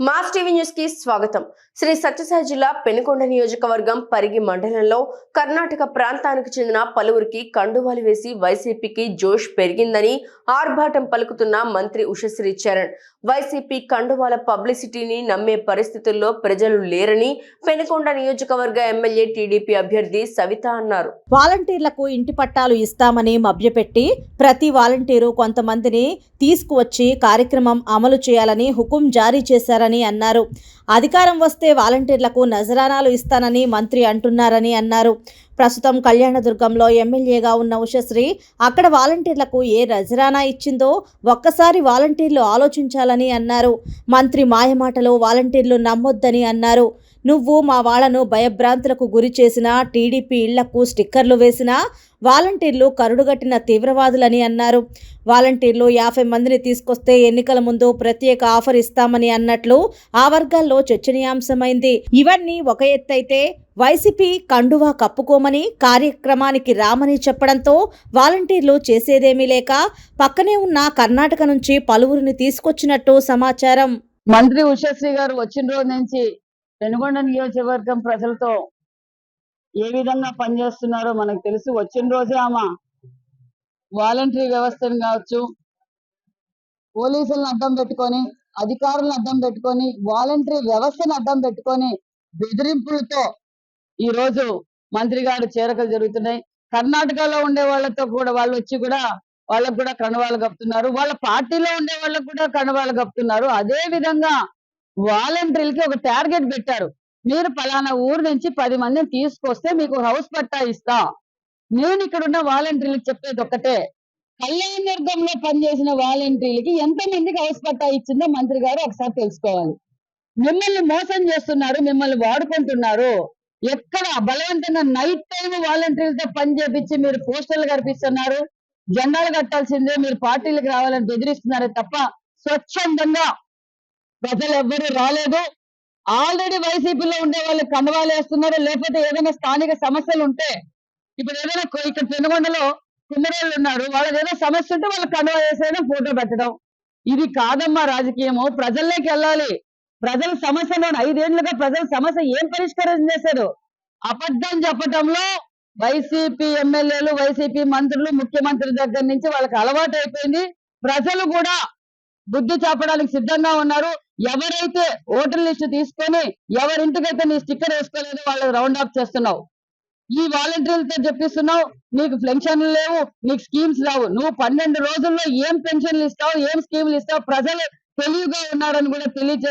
Mass TV న్యూస్కి స్వాగతం. శ్రీ సత్యసాయి జిల్లా పెనుకొండ నియోజకవర్గం పరిగి మండలంలో కర్ణాటక ప్రాంతానికి చెందిన పలువురికి కండువాలు వేసి వైసీపీకి జోష్ పెరిగిందని ఆర్భాటం పలుకుతున్న మంత్రి ఉషశ్రీ చరణ్. వైసీపీ కండువాల పబ్లిసిటీని నమ్మే పరిస్థితుల్లో ప్రజలు లేరని పెనుకొండ నియోజకవర్గ ఎమ్మెల్యే టీడీపీ అభ్యర్థి సవిత అన్నారు. వాలంటీర్లకు ఇంటి పట్టాలు ఇస్తామని మభ్యపెట్టి ప్రతి వాలంటీరు కొంతమందిని తీసుకువచ్చి కార్యక్రమం అమలు చేయాలని హుకుం జారీ చేశారని అన్నారు. అధికారం వస్తే వాలంటీర్లకు నజరానాలు ఇస్తానని మంత్రి అంటున్నారని అన్నారు. ప్రస్తుతం కళ్యాణదుర్గంలో ఎమ్మెల్యేగా ఉన్న ఉషశ్రీ అక్కడ వాలంటీర్లకు ఏ నజరానా ఇచ్చిందో ఒక్కసారి వాలంటీర్లు ఆలోచించాలని అన్నారు. మంత్రి మాయమాటలో వాలంటీర్లు నమ్మొద్దని అన్నారు. నువ్వు మా వాళ్ళను భయభ్రాంతులకు గురి చేసినా టీడీపీ ఇళ్ళకు స్టిక్కర్లు వేసినా వాలంటీర్లు కరుడుగట్టిన తీవ్రవాదులని అన్నారు. వాలంటీర్లు యాభై మందిని తీసుకొస్తే ఎన్నికల ముందు ప్రత్యేక ఆఫర్ ఇస్తామని అన్నట్లు ఆ వర్గాల్లో చర్చనీయాంశమైంది. ఇవన్నీ ఒక ఎత్తైతే వైసీపీ కండువా కప్పుకోమని కార్యక్రమానికి రామని చెప్పడంతో వాలంటీర్లు చేసేదేమీ లేక పక్కనే ఉన్న కర్ణాటక నుంచి పలువురిని తీసుకొచ్చినట్టు సమాచారం. మంత్రి ఉషశ్రీ గారు వచ్చిన రోజు నుంచి పెనుగొండ నియోజకవర్గం ప్రజలతో ఏ విధంగా పనిచేస్తున్నారో మనకు తెలుసు. వచ్చిన రోజే ఆమె వాలంటరీ వ్యవస్థను కావచ్చు పోలీసులను అడ్డం పెట్టుకొని అధికారులను అడ్డం పెట్టుకొని వాలంటరీ వ్యవస్థను అడ్డం పెట్టుకొని బెదిరింపులతో ఈ రోజు మంత్రి గారు చేరకలు జరుగుతున్నాయి. కర్ణాటకలో ఉండే వాళ్ళతో కూడా వాళ్ళు వచ్చి కూడా వాళ్ళకు కూడా కణవాలు కప్పుతున్నారు. వాళ్ళ పార్టీలో ఉండే వాళ్ళకు కూడా కణవాలు కప్పుతున్నారు. అదే విధంగా వాలంటీర్లకి ఒక టార్గెట్ పెట్టారు. మీరు పలానా ఊరు నుంచి పది మందిని తీసుకొస్తే మీకు హౌస్ పట్టా ఇస్తా. నేను ఇక్కడ ఉన్న వాలంటీర్లకు చెప్పేది ఒక్కటే. కళ్యాణదుర్గంలో పనిచేసిన వాలంటీర్లకి ఎంత మందికి హౌస్ పట్టా ఇచ్చిందో మంత్రి గారు ఒకసారి తెలుసుకోవాలి. మిమ్మల్ని మోసం చేస్తున్నారు మిమ్మల్ని వాడుకుంటున్నారు. ఎక్కడ బలవంతంగా నైట్ టైం వాలంటీర్లతో పని చేపించి మీరు పోస్టర్లు కనిపిస్తున్నారు జెండాలు కట్టాల్సిందే మీరు పార్టీలకు రావాలని బెదిరిస్తున్నారే తప్ప స్వచ్ఛందంగా ప్రజలు ఎవ్వరూ రాలేదు. ఆల్రెడీ వైసీపీలో ఉండే వాళ్ళు కండవాలు వేస్తున్నారు. లేకపోతే ఏదైనా స్థానిక సమస్యలు ఉంటే ఇప్పుడు ఏదైనా ఇక్కడ పెనుగొండలో కుమ్మరోళ్ళు ఉన్నారు. వాళ్ళకి ఏదైనా సమస్య ఉంటే వాళ్ళు కండవా వేసేయడం ఫోటో పెట్టడం. ఇది కాదమ్మా రాజకీయము. ప్రజల్లోకి వెళ్ళాలి. ప్రజల సమస్యలో ఐదేళ్ళుగా ప్రజల సమస్య ఏం పరిష్కారం చేశారు? అబద్ధం చెప్పటంలో వైసీపీ ఎమ్మెల్యేలు వైసీపీ మంత్రులు ముఖ్యమంత్రి దగ్గర నుంచి వాళ్ళకి అలవాటు అయిపోయింది ప్రజలు కూడా బుద్ధి చెప్పడానికి సిద్ధంగా ఉన్నారు. ఎవరైతే ఓటర్ లిస్టు తీసుకొని ఎవరింటికైతే నీ స్టిక్కర్ వేసుకోలేదు వాళ్ళకి రౌండ్ అప్ చేస్తున్నావు. ఈ వాలంటీర్లతో చెప్పిస్తున్నావు నీకు పెన్షన్లు లేవు నీకు స్కీమ్స్ లేవు నువ్వు పన్నెండు రోజుల్లో ఏం పెన్షన్లు ఇస్తావు ఏం స్కీమ్లు ఇస్తావు ప్రజలు తెలివిగా ఉన్నారని కూడా తెలియజే